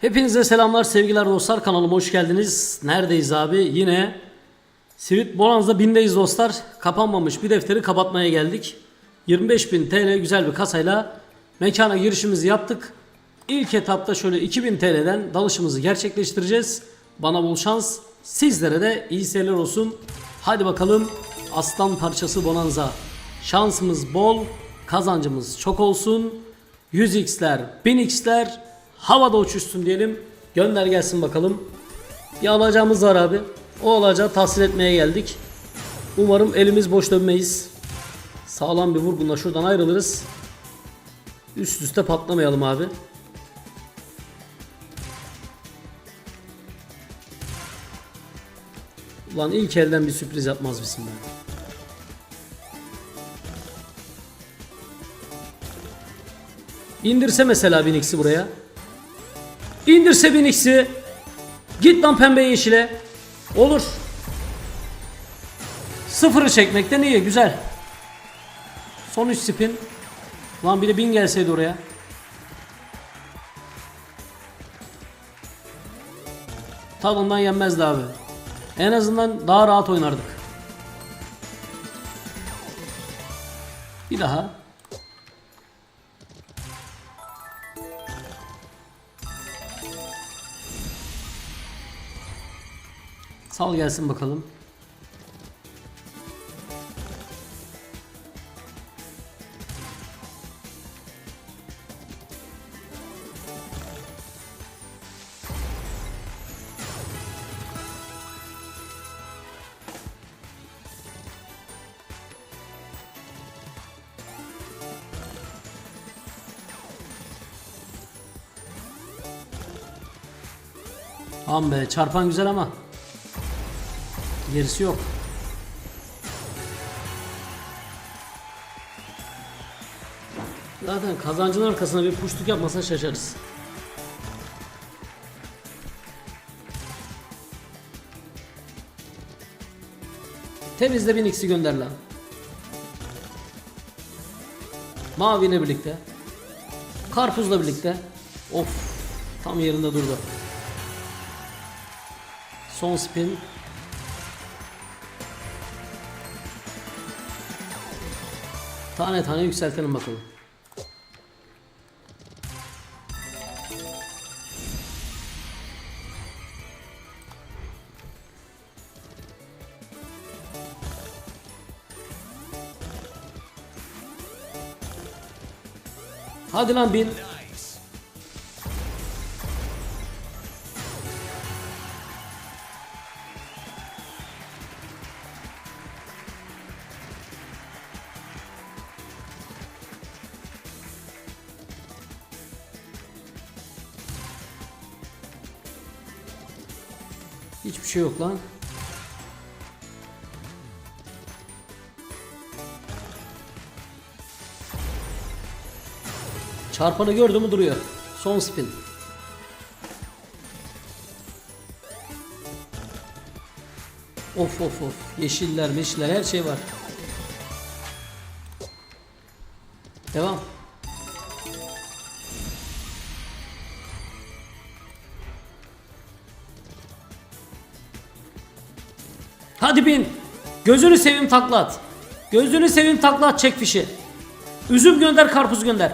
Hepinize selamlar sevgiler dostlar kanalıma hoş geldiniz. Neredeyiz abi? Yine Sivit Bonanza bindeyiz dostlar. Kapanmamış bir defteri kapatmaya geldik. 25.000 TL güzel bir kasayla mekana girişimizi yaptık. İlk etapta şöyle 2000 TL'den dalışımızı gerçekleştireceğiz. Bana bol şans. Sizlere de iyi seyirler olsun. Hadi bakalım aslan parçası Bonanza. Şansımız bol, kazancımız çok olsun. 100x'ler, 1000x'ler havada uçuşsun diyelim. Gönder gelsin bakalım. Bir alacağımız var abi. O alacağı tahsil etmeye geldik. Umarım elimiz boş dönmeyiz. Sağlam bir vurgunla şuradan ayrılırız. Üst üste patlamayalım abi. Ulan ilk elden bir sürpriz yapmaz mısın be? İndirse mesela Binix'i buraya. İndirse Binix'i. Git lan pembe yeşile. Olur. Sıfırı çekmekten iyi güzel. Son 3 spin. Lan bir de bin gelseydi oraya. Tadından yenmezdi abi. En azından daha rahat oynardık. Sal gelsin bakalım. Tamam be çarpan güzel ama gerisi yok. Zaten kazancın arkasına bir puştuk yapmasa şaşarız. Temizle bir Nix'i gönder lan. Mavi ile birlikte. Karpuzla birlikte. Of. Tam yerinde durdu. Son spin. Tane tane yükseltelim bakalım. Hadi lan bin. Şey yok lan. Çarpanı gördü mü duruyor. Son spin. Of of of. Yeşiller, meşiller her şey var. Devam. Hadi bin. Gözünü seveyim taklat. Gözünü seveyim taklat çek fişi. Üzüm gönder karpuz gönder.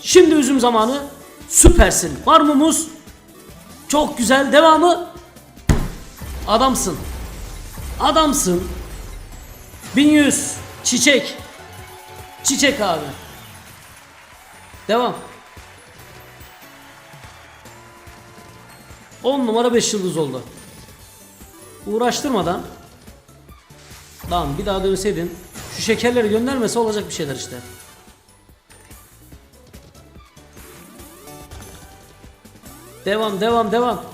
Şimdi üzüm zamanı. Süpersin. Var mı muz? Çok güzel. Devamı. Adamsın. Adamsın. 1100. Çiçek. Çiçek abi. Devam. 10 numara 5 yıldız oldu. Uğraştırmadan Lan bir daha dönseydin şu şekerleri göndermese olacak bir şeyler işte. Devam devam devam.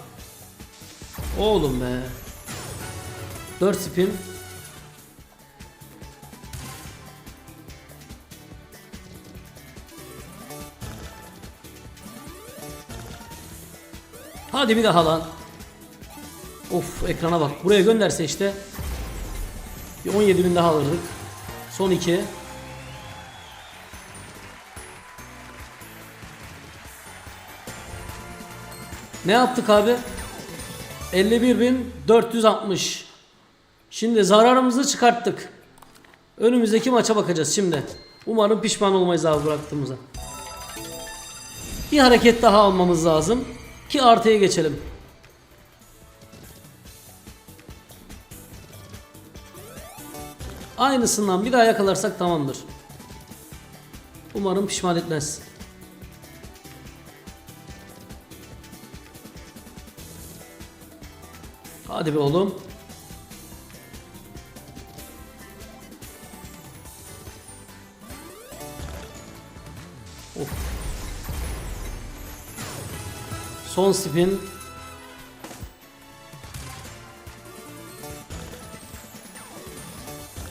Oğlum be. 4 spin. Hadi bir daha lan. Of ekrana bak. Buraya gönderse işte bir 17 bin daha alırdık. Son 2. Ne yaptık abi? 51.460. Şimdi zararımızı çıkarttık. Önümüzdeki maça bakacağız şimdi. Umarım pişman olmayız abi bıraktığımıza. Bir hareket daha almamız lazım ki artıya geçelim. Aynısından bir daha yakalarsak tamamdır. Umarım pişman etmez. Hadi be oğlum. Son spin.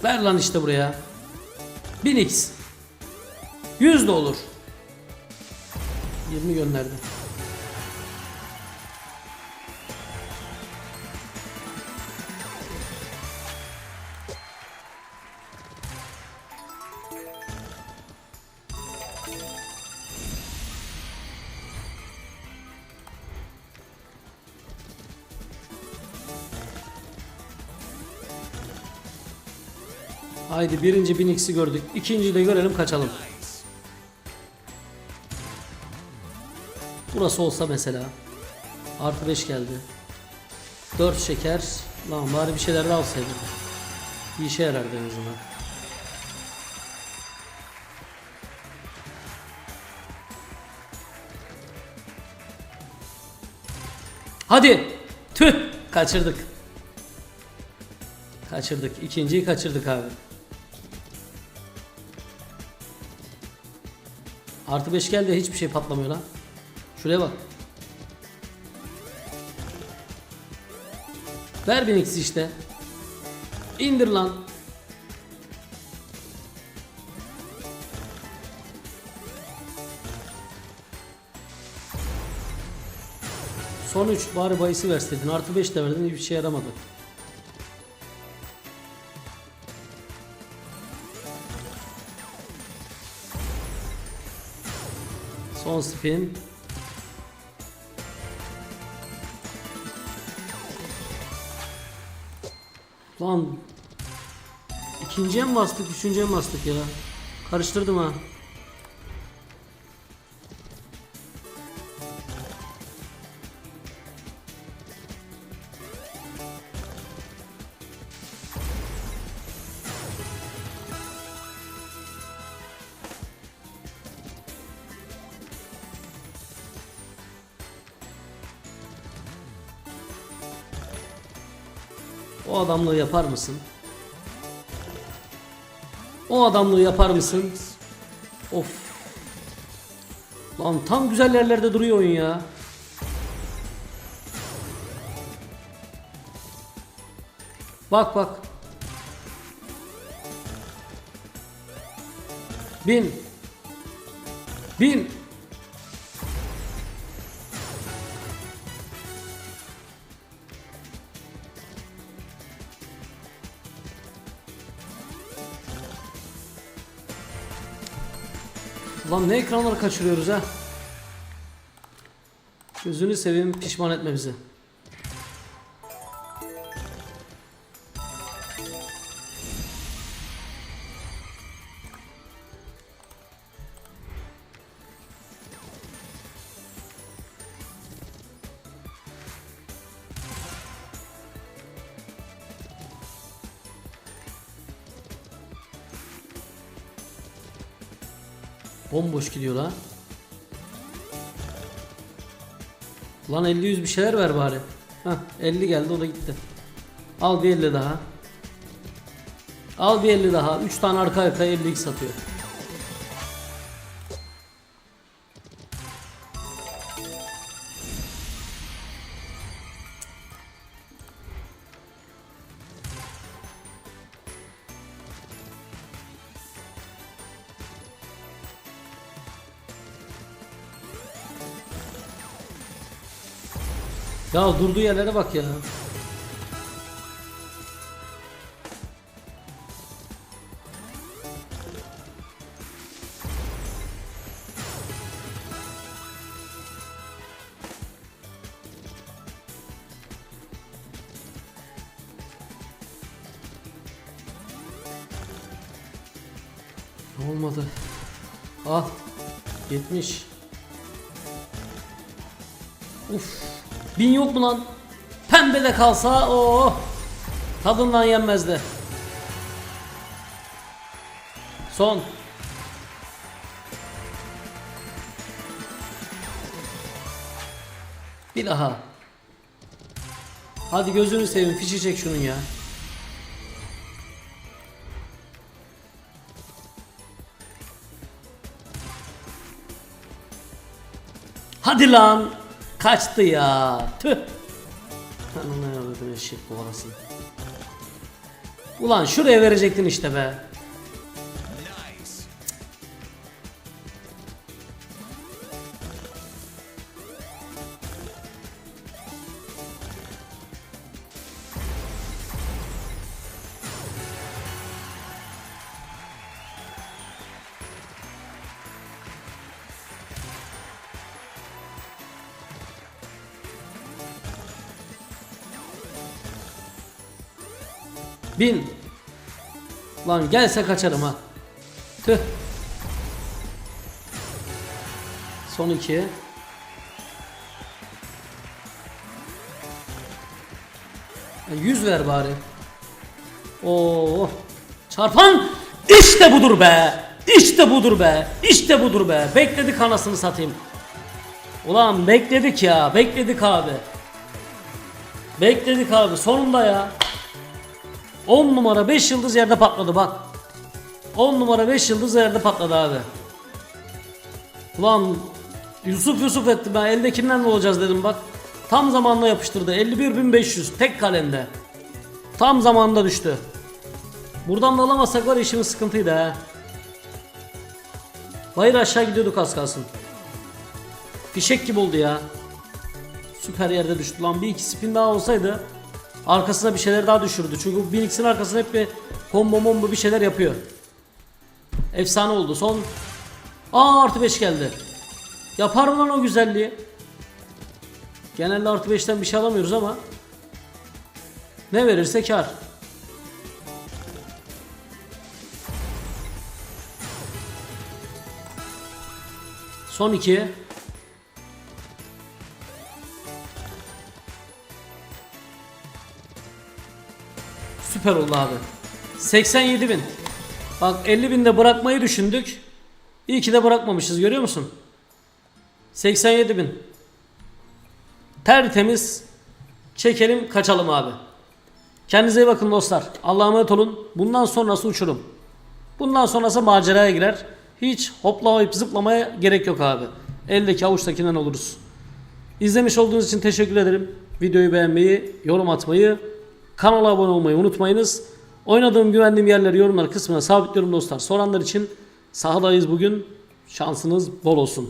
Ver lan işte buraya. 1000x. 100 de olur. 20 gönderdi. Haydi birinci 1000x'i gördük. İkinciyi de görelim kaçalım. Burası olsa mesela. Artı 5 geldi. 4 şeker. Lan bari bir şeyler de alsaydım. Bir işe yarardı en azından. Hadi. Tüh. Kaçırdık. Kaçırdık. İkinciyi kaçırdık abi. Artı 5 geldi hiçbir şey patlamıyor lan. Şuraya bak. Ver eksi işte. İndir lan. Son 3 bari bayısı verseydin. Artı 5 de verdin hiçbir şey yaramadı. Son spin. Lan ikinciye mi bastık, üçüncüye mi bastık ya? Karıştırdım ha. O adamlığı yapar mısın? O adamlığı yapar mısın? Of. Lan tam güzel yerlerde duruyor oyun ya. Bak bak. Bin. Bin. Lan ne ekranları kaçırıyoruz ha? Gözünü seveyim pişman etme bizi. Bomboş gidiyor la. Lan 50 100 bir şeyler ver bari. Hah 50 geldi o da gitti. Al bir 50 daha. Al bir 50 daha. 3 tane arka arkaya 50 satıyor. Ya durduğu yerlere bak ya. Olmadı. Ah. 70. Uf. Bin yok mu lan? Pembe de kalsa o tadından yenmezdi. Son. Bir daha. Hadi gözünü seveyim fişi çek şunun ya. Hadi lan. Kaçtı ya. Tüh. Ona yaradım eşek arasını. Ulan şuraya verecektin işte be. Bin. Lan gelse kaçarım ha. Tüh. Son iki. Yüz ver bari. Oo. Çarpan işte budur be. İşte budur be. İşte budur be. Bekledik anasını satayım. Ulan bekledik ya. Bekledik abi. Bekledik abi. Sonunda ya. 10 numara 5 yıldız yerde patladı bak. 10 numara 5 yıldız yerde patladı abi. Ulan Yusuf Yusuf etti ben eldekinden ne olacağız dedim bak. Tam zamanla yapıştırdı 51.500 tek kalemde. Tam zamanında düştü. Buradan da alamazsak var işimiz sıkıntıydı ha. Bayır aşağı gidiyorduk az kalsın. Fişek gibi oldu ya. Süper yerde düştü lan bir iki spin daha olsaydı Arkasına bir şeyler daha düşürdü. Çünkü Binix'in arkasına hep bir combo mombo bir şeyler yapıyor. Efsane oldu. Son Aa artı 5 geldi. Yapar mı lan o güzelliği? Genelde artı 5'ten bir şey alamıyoruz ama ne verirse kar. Son iki. Süper oldu abi. 87 bin. Bak 50 binde bırakmayı düşündük. İyi ki de bırakmamışız görüyor musun? 87 bin. Tertemiz. Çekelim kaçalım abi. Kendinize iyi bakın dostlar. Allah'a emanet olun. Bundan sonrası uçurum. Bundan sonrası maceraya girer. Hiç hoplamayıp zıplamaya gerek yok abi. Eldeki avuçtakinden oluruz. İzlemiş olduğunuz için teşekkür ederim. Videoyu beğenmeyi, yorum atmayı, kanala abone olmayı unutmayınız. Oynadığım güvendiğim yerleri yorumlar kısmına sabitliyorum dostlar. Soranlar için sahadayız bugün. Şansınız bol olsun.